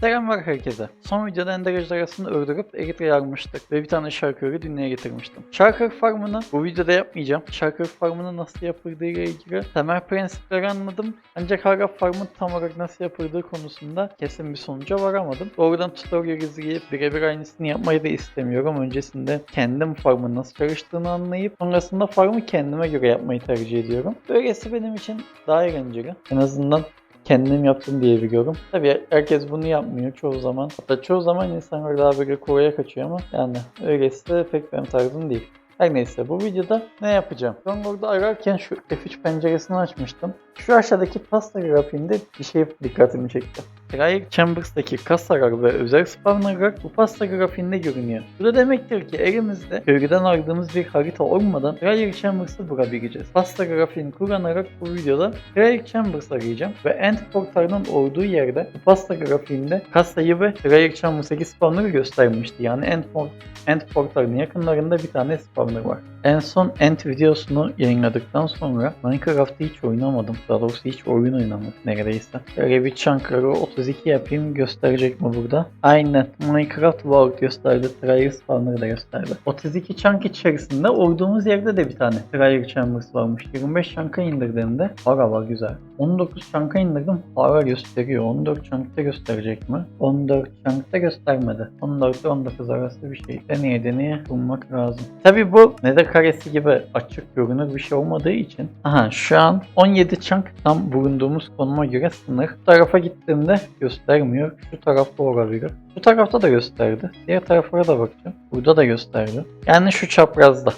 Selamlar herkese. Son videoda ender ejderhasını öldürüp Eritra'ya almıştık ve bir tane şarkörü dünyaya getirmiştim. Şarkör farmını bu videoda yapmayacağım. Şarkör farmını nasıl yapıldığı ile ilgili temel prensipleri anladım. Ancak hala farmın tam olarak nasıl yapıldığı konusunda kesin bir sonuca varamadım. Doğrudan tutorial izleyip birebir aynısını yapmayı da istemiyorum. Öncesinde kendim farmın nasıl çalıştığını anlayıp sonrasında farmı kendime göre yapmayı tercih ediyorum. Böylesi benim için daha eğlenceli. En azından kendim yaptım diye biliyorum. Tabii herkes bunu yapmıyor çoğu zaman. Hatta çoğu zaman insanlar daha böyle kolaya kaçıyor ama yani öylesi de pek benim tarzım değil. Her neyse bu videoda ne yapacağım? Orada ararken şu F3 penceresini açmıştım. Şu aşağıdaki pasta grafiğinde bir şey dikkatimi çekti. Trial Chambers'taki kasalar ve özel spawnerlar bu pasta grafiğinde görünüyor. Bu da demektir ki elimizde bölgeden aldığımız bir harita olmadan Trial Chambers'ı bulabileceğiz. Pasta grafiğini kullanarak bu videoda Trial Chambers arayacağım ve End portalının olduğu yerde bu pasta grafiğinde kasayı ve Trial Chambers'daki spawner'ı göstermişti. Yani End, port End portalının yakınlarında bir tane spawner var. En son End videosunu yayınladıktan sonra Minecraft'ı hiç oynamadım. Daha doğrusu hiç oyun oynamadım neredeyse. Böyle bir chunkları 32 yapayım gösterecek mi burada? Aynen. Minecraft World gösterdi. Trial Spawner'ı da gösterdi. 32 chunk içerisinde olduğumuz yerde de bir tane Trial Chambers varmış. 25 chunk'a indirdiğimde para var güzel. 19 chunk'a indirdim para gösteriyor. 14 chunk'ta gösterecek mi? 14 chunk'ta göstermedi. 14 ile 19 arası bir şey. Deneye deneye bulmak lazım. Tabi bu nether karesi gibi açık görünür bir şey olmadığı için. Aha şu an 17 chunk tam bulunduğumuz konuma göre sınır. Bu tarafa gittiğimde göstermiyor. Şu tarafta olabilir. Bu tarafta da gösterdi. Diğer taraflara da bakacağım. Burada da gösterdi. Yani şu çaprazda.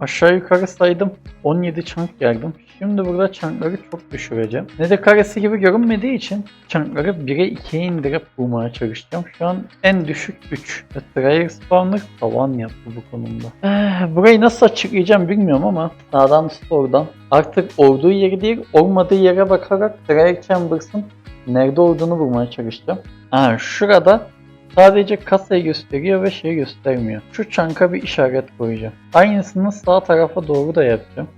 Aşağı yukarı saydım. 17 çank geldim. Şimdi burada çankları çok düşüreceğim. Ne de karesi gibi görünmediği için çankları 1'e 2'ye indirip bulmaya çalışacağım. Şu an en düşük 3. Ve Trial Spawner tavan yaptı bu konumda. Eh, burayı nasıl açıklayacağım bilmiyorum ama sağdan soldan artık olduğu yeri değil olmadığı yere bakarak Trial Chambers'ın nerede olduğunu bulmaya çalışacağım. Ha, şurada Sadece kasayı gösteriyor ve şey göstermiyor. Şu çanka bir işaret koyacağım. Aynısını sağ tarafa doğru da yapacağım.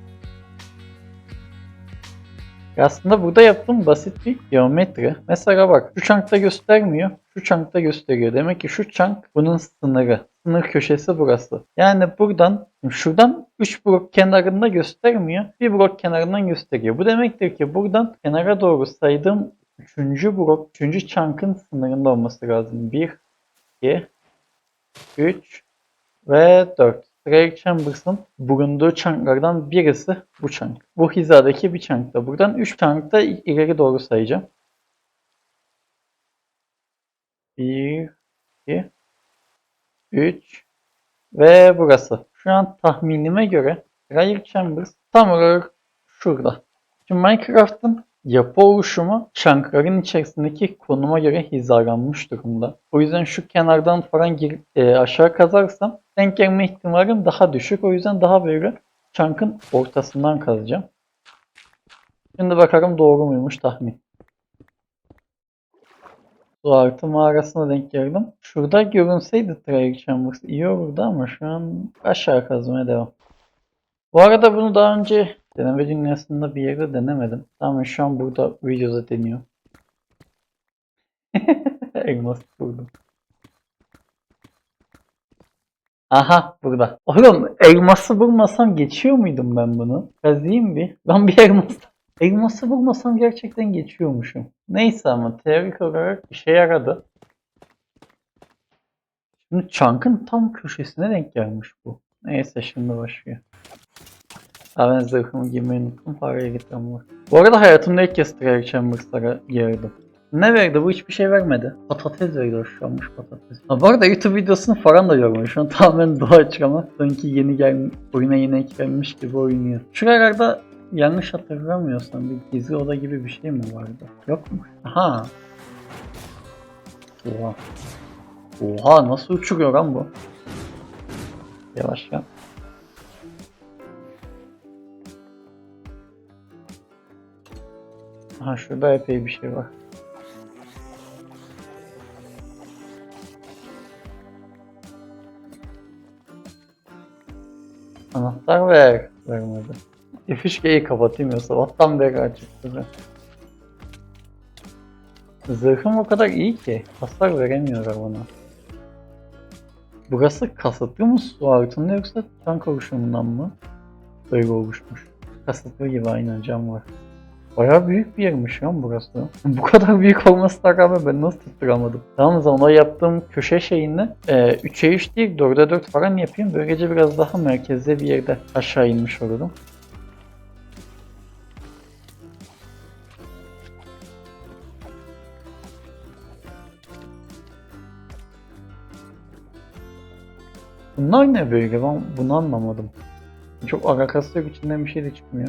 Aslında burada yaptığım basit bir geometri. Mesela bak şu çankta göstermiyor, şu çankta gösteriyor. Demek ki şu çank bunun sınırı. Sınır köşesi burası. Yani buradan, şuradan 3 blok kenarında göstermiyor, bir blok kenarından gösteriyor. Bu demektir ki buradan kenara doğru saydığım 3. blok, 3. çankın sınırında olması lazım. 1, 2, 3 ve 4. Trial Chambers'ın bulunduğu çanklardan birisi bu çank. Bu hizadaki bir çankta. Buradan 3 çankta ileri doğru sayacağım. 1, 2, 3 ve burası. Şu an tahminime göre Trial Chambers tam olarak şurada. Şimdi Minecraft'ın yapı oluşumu çankların içerisindeki konuma göre hizalanmış durumda. O yüzden şu kenardan falan gir, e, aşağı kazarsam denk gelme ihtimalim daha düşük. O yüzden daha böyle çankın ortasından kazacağım. Şimdi bakalım doğru muymuş tahmin. Su artı mağarasına denk geldim. Şurada görünseydi Trial Chambers iyi olurdu ama şu an aşağı kazmaya devam. Bu arada bunu daha önce deneme dünyasında bir yerde denemedim. Tamam şu an burada videoda deniyor. Elmas buldum. Aha burada. Oğlum elması bulmasam geçiyor muydum ben bunu? Kazıyım bir. Ben bir elmas Elması bulmasam gerçekten geçiyormuşum. Neyse ama teorik olarak işe yaradı. Şimdi çankın tam köşesine denk gelmiş bu. Neyse şimdi başlıyor. Ha ben zırhımı giymeyi unuttum. Paraya gittim var. Bu arada hayatımda ilk kez Trial Chambers'lara girdim. Ne verdi? Bu hiçbir şey vermedi. Patates verdi hoşlanmış patates. Ha, bu arada YouTube videosunu falan da görmüş. Şu an tamamen doğaçlama. Sanki yeni gel oyuna yeni eklenmiş gibi oynuyor. Şuralarda yanlış hatırlamıyorsam bir gizli oda gibi bir şey mi vardı? Yok mu? Aha. Oha. Oha nasıl uçuruyor lan bu? Yavaş ya. Aha şurada epey bir şey var. Anahtar ver. Vermedi. F3G'yi kapatayım ya sabahtan beri açık. duruyor. Zırhım o kadar iyi ki hasar veremiyorlar bana. Burası kasıtlı mı su altında yoksa tank oluşumundan mı? Böyle oluşmuş. Kasıtlı gibi aynen cam var. Bayağı büyük bir yermiş lan burası. Bu kadar büyük olmasına rağmen ben nasıl tutturamadım? Tamam o zaman o yaptığım köşe şeyini e, 3'e 3 değil 4'e 4 falan yapayım. Böylece biraz daha merkezde bir yerde aşağı inmiş olurum. Bunlar ne böyle? Ben bunu anlamadım. Çok alakası yok içinden bir şey de çıkmıyor.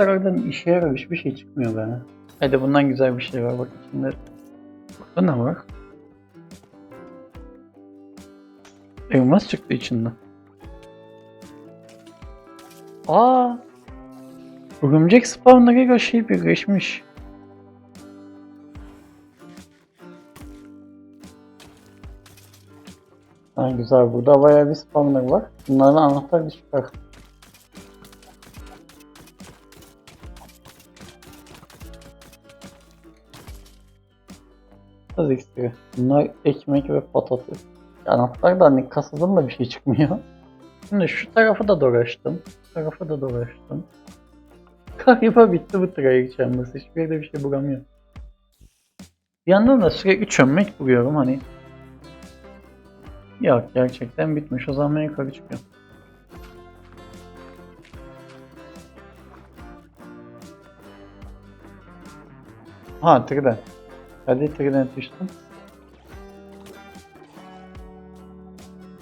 Tasarlardan işe yarar hiçbir şey çıkmıyor bana. Hadi bundan güzel bir şey var bak içinde. Burada ne var? Elmas çıktı içinden. Aa! Örümcek spawnlarıyla şey birleşmiş. Ha güzel burada bayağı bir spawner var. Bunlardan anahtar da çıkar. Az iksiri. Bunlar ekmek ve patates. Anahtar da hani kasadan da bir şey çıkmıyor. Şimdi şu tarafı da dolaştım. Şu tarafı da dolaştım. Galiba bitti bu trail chambers. Hiçbir yerde bir şey bulamıyorum. Bir yandan da sürekli çömmek buluyorum hani. Yok gerçekten bitmiş. O zaman ben yukarı çıkıyorum. Ha trident. Hadi trident düştüm.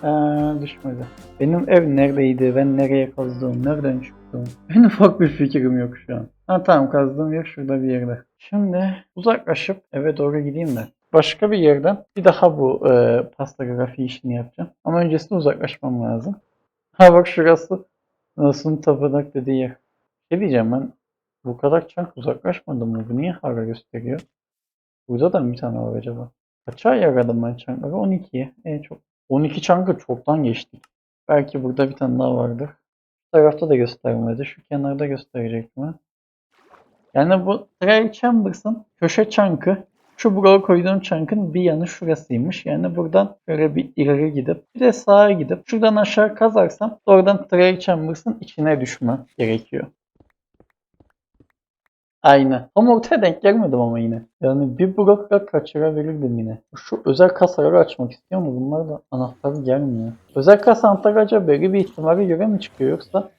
Ee, düşmedi. Benim ev neredeydi? Ben nereye kazdım? Nereden çıktım? En ufak bir fikrim yok şu an. Ha tamam kazdığım yer şurada bir yerde. Şimdi uzaklaşıp eve doğru gideyim de. Başka bir yerden bir daha bu e, pasta grafiği işini yapacağım. Ama öncesinde uzaklaşmam lazım. Ha bak şurası Nasıl'ın tapınak dediği yer. Ne diyeceğim ben bu kadar çank uzaklaşmadım mı? Bu niye hala gösteriyor? Burada da mı bir tane var acaba? Kaça ayarladım ben çankları? 12'ye. E çok. 12 çankı çoktan geçtik. Belki burada bir tane daha vardır. Şu tarafta da göstermedi. Şu kenarda gösterecek mi? Yani bu Trail Chambers'ın köşe çankı şu buraya koyduğum çankın bir yanı şurasıymış. Yani buradan şöyle bir ileri gidip bir de sağa gidip şuradan aşağı kazarsam oradan Trail Chambers'ın içine düşme gerekiyor. Aynen. Ama ortaya denk gelmedim ama yine. Yani bir blokla kaçırabilirdim yine. Şu özel kasaları açmak istiyor mu? Bunlar da anahtar gelmiyor. Özel kasa anahtarı acaba belli bir ihtimale göre mi çıkıyor yoksa?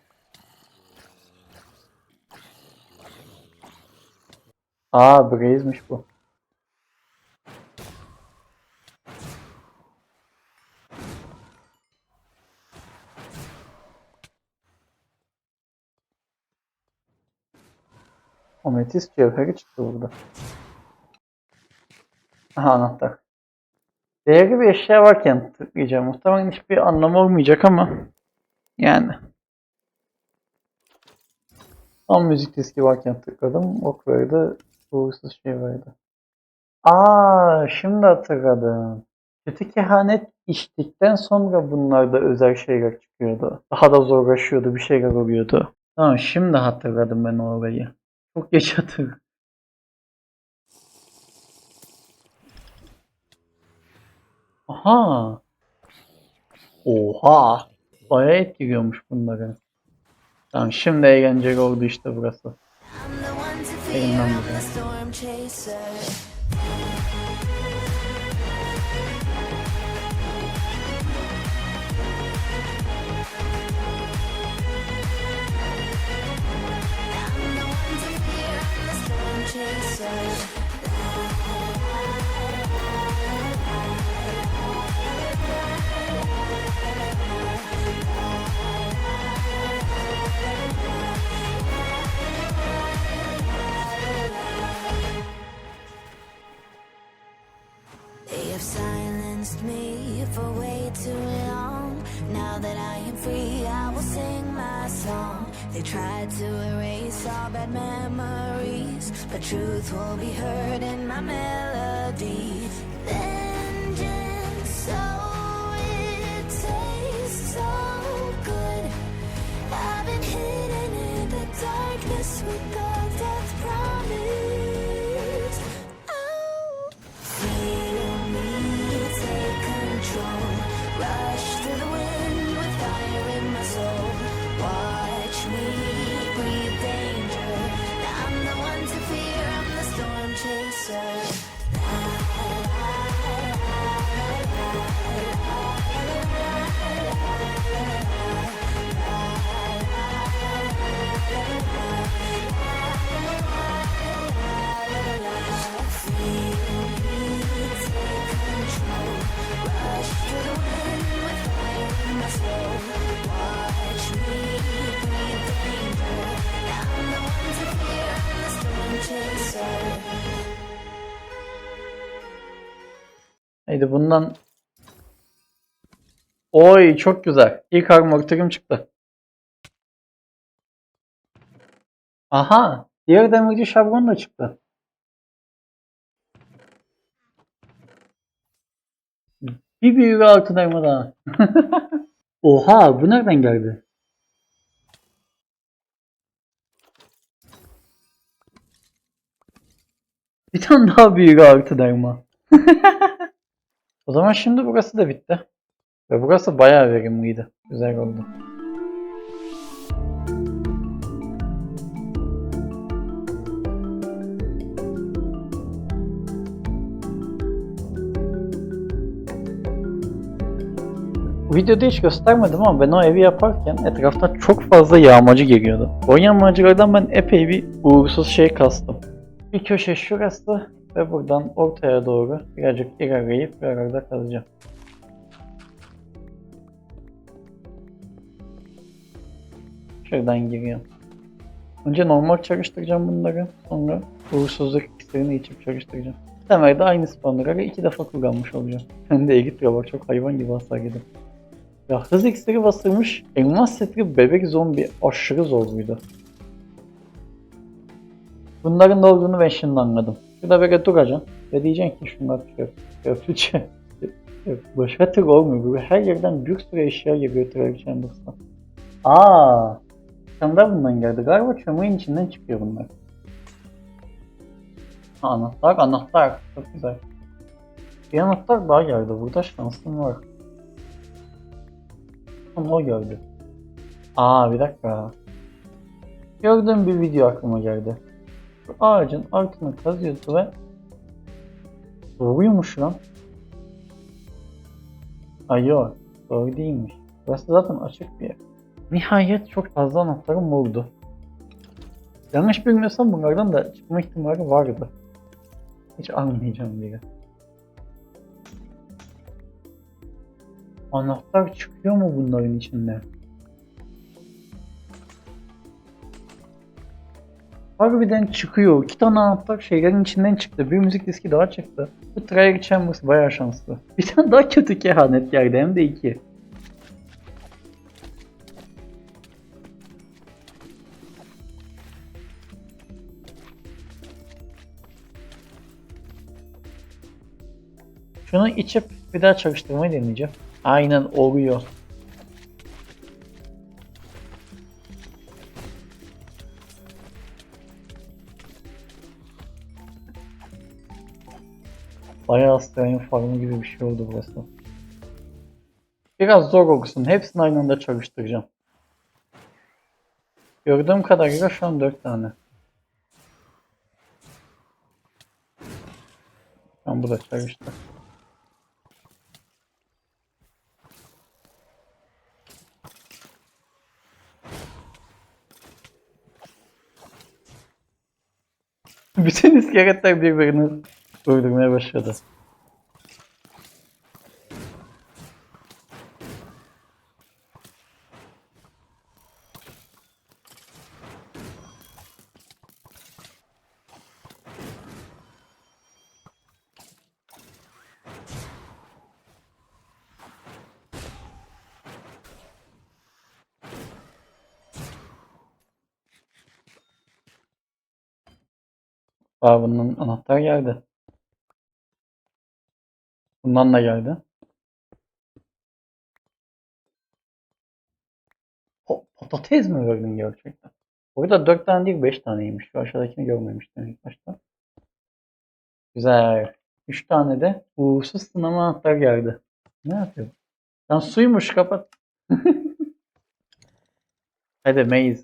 Aa Blaze'miş bu. Ametist cevheri çıktı burada. Aha anahtar. Değerli bir eşya varken tıklayacağım. Muhtemelen hiçbir anlamı olmayacak ama yani. Tam müzik diski varken tıkladım. Ok verdi. Uğursuz şey verdi. Aa, şimdi hatırladım. Kötü kehanet içtikten sonra bunlarda özel şeyler çıkıyordu. Daha da zorlaşıyordu. Bir şeyler oluyordu. Tamam şimdi hatırladım ben o olayı. Çok hatırladım. Aha. Oha. Bayağı etkiliyormuş bunları. Tamam şimdi eğlenceli oldu işte burası. Elimden I'm for way too long. Now that I am free, I will sing my song. They tried to erase all bad memories, but truth will be heard in my melody. Vengeance, so it tastes so good. I've been hidden in the darkness with the Haydi bundan Oy çok güzel. İlk armortörüm çıktı. Aha. Diğer demirci şablon da çıktı. Bir büyük altın daha. Oha bu nereden geldi? Bir tane daha büyük altın elma. O zaman şimdi burası da bitti. Ve burası bayağı verimliydi. Güzel oldu. Videoda hiç göstermedim ama ben o evi yaparken etrafta çok fazla yağmacı geliyordu. O yağmacılardan ben epey bir uğursuz şey kastım. Bir köşe şurası ve buradan ortaya doğru birazcık ilerleyip bir arada kalacağım. Şuradan giriyorum. Önce normal çalıştıracağım bunları. Sonra uğursuzluk iksirini içip çalıştıracağım. Temelde aynı spawnları iki defa kullanmış olacağım. Hem de Egitriyor bak çok hayvan gibi hasar yedim. Ya hız iksiri basılmış. Elmas setri bebek zombi aşırı zorluydu. Bunların da olduğunu ben şimdi anladım. Şurada böyle duracaksın ve diyeceksin ki şunlar çöp, çöpçü. Türlü olmuyor. Her yerden bir sürü eşya geliyor Travel Chambers'tan. Aa, Çamlar bundan geldi. Galiba çömleğin içinden çıkıyor bunlar. Anahtar, anahtar. Çok güzel. Bir anahtar daha geldi. Burada şansım var. Ama o geldi. Aa bir dakika. Gördüğüm bir video aklıma geldi. Şu ağacın altını kazıyordu ve Doğruymuş lan. Ay yok. Doğru değilmiş. Burası zaten açık bir yer. Nihayet çok fazla anahtarım oldu. Yanlış bilmiyorsam bunlardan da çıkma ihtimali vardı. Hiç almayacağım bile. Anahtar çıkıyor mu bunların içinde? Harbiden çıkıyor. İki tane anahtar şeylerin içinden çıktı. Bir müzik diski daha çıktı. Bu Trial Chambers bayağı şanslı. Bir tane daha kötü kehanet geldi hem de iki. Şunu içip bir daha çalıştırmayı deneyeceğim. Aynen oluyor. Bayağı Strain farmı gibi bir şey oldu burası. Biraz zor olsun. Hepsini aynı anda çalıştıracağım. Gördüğüm kadarıyla şu an 4 tane. Tam bu da çalıştı. Bütün iskeletler birbirini öldürmeye başladı. Aa bunun anahtar geldi. Bundan da geldi. O, patates mi verdin gerçekten? Burada 4 tane değil 5 taneymiş. Şu aşağıdakini görmemiştim ilk başta. Güzel. 3 tane de uğursuz sınama anahtar geldi. Ne yapıyor? Lan suymuş kapat. Hadi maze.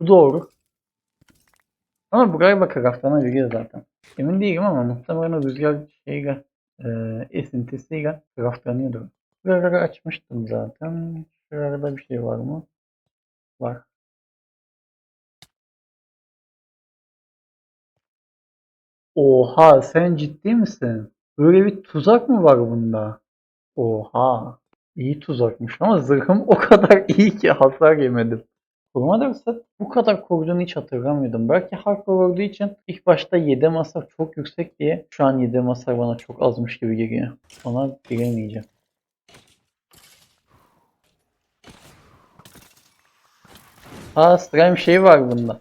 Bu doğru. Ama bu galiba craftlanabiliyor zaten. Emin değilim ama muhtemelen o rüzgar şeyle e, esintisiyle craftlanıyordur. Buraları açmıştım zaten. Şurada bir şey var mı? Var. Oha sen ciddi misin? Böyle bir tuzak mı var bunda? Oha. İyi tuzakmış ama zırhım o kadar iyi ki hasar yemedim. Koruma derse bu kadar koruduğunu hiç hatırlamıyordum. Belki hardcore olduğu için ilk başta 7 hasar çok yüksek diye şu an 7 hasar bana çok azmış gibi geliyor. Ona giremeyeceğim. Aa slime şeyi var bunda.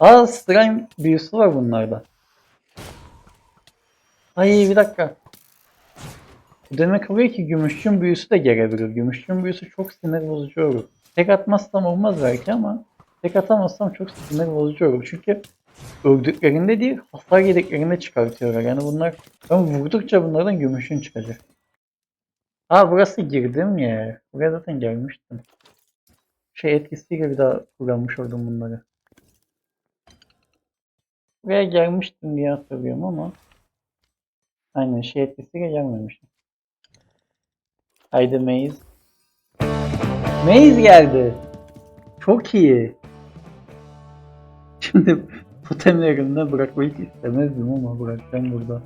Aa slime büyüsü var bunlarda. Ay bir dakika. Demek oluyor ki gümüşçün büyüsü de gelebilir. Gümüşçün büyüsü çok sinir bozucu olur. Tek atmazsam olmaz belki ama tek atamazsam çok sinir bozucu olur. Çünkü öldüklerinde değil hasar yediklerinde çıkartıyorlar. Yani bunlar ben vurdukça bunlardan gümüşün çıkacak. Aa burası girdim yer. Buraya zaten gelmiştim. Şey etkisiyle bir daha kullanmış oldum bunları. Buraya gelmiştim diye hatırlıyorum ama Aynen şey etkisiyle gelmemişim. Haydi Maze. Maze geldi. Çok iyi. Şimdi totemlerimden bırakmayı hiç istemezdim ama bırakacağım burada.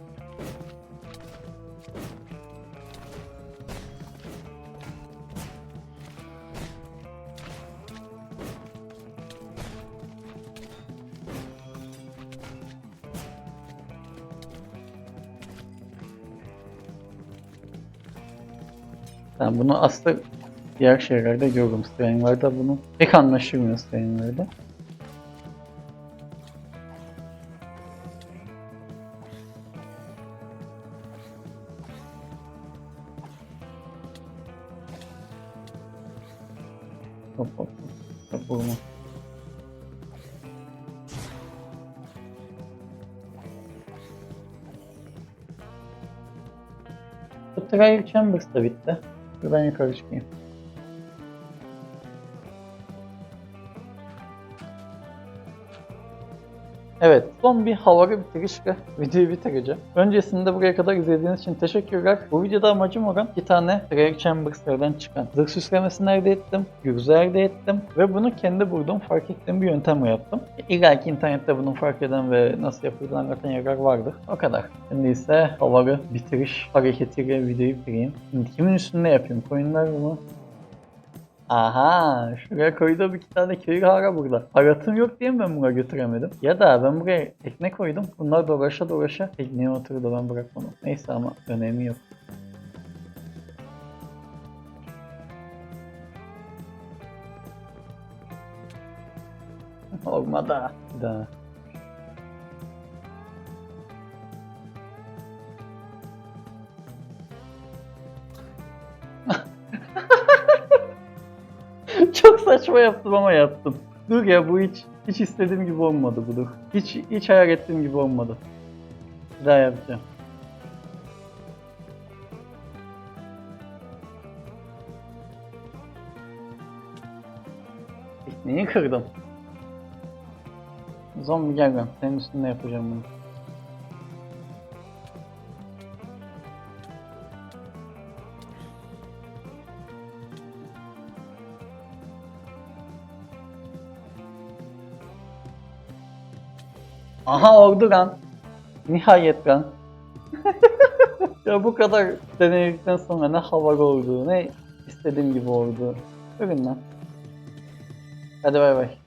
Ben bunu aslında diğer şeylerde görüyorum. Strain'lerde bunu pek anlaşılmıyor Strain'lerde. Hop hop hop. Vurma. Bu Trial Chambers da bitti. Ben yukarı çıkayım. Evet, son bir havalı bitirişle videoyu bitireceğim. Öncesinde buraya kadar izlediğiniz için teşekkürler. Bu videoda amacım olan iki tane Rare Chambers'lardan çıkan zırh süslemesini elde ettim, gürzü elde ettim ve bunu kendi bulduğum, fark ettiğim bir yöntemle yaptım. İlla ki internette bunun fark eden ve nasıl yapıldığını anlatan yerler vardır. O kadar. Şimdi ise havalı bitiriş hareketiyle videoyu bitireyim. Şimdi kimin üstünde yapayım? Coinler mı? Aha, şuraya koyduğum iki tane köy hara burada. Haratım yok diye mi ben buna götüremedim? Ya da ben buraya tekne koydum. Bunlar dolaşa dolaşa tekneye oturdu ben bırakmadım. Neyse ama önemi yok. Olmadı. Bir Çok saçma yaptım ama yaptım. Dur ya bu hiç hiç istediğim gibi olmadı bu dur. Hiç hiç hayal ettiğim gibi olmadı. Bir daha yapacağım. Tekneyi kırdım. Zombi gel ben. Senin üstünde yapacağım bunu. Aha oldu lan. Nihayet lan. ya bu kadar denedikten sonra ne havalı oldu, ne istediğim gibi oldu. Bugün lan. Hadi bay bay.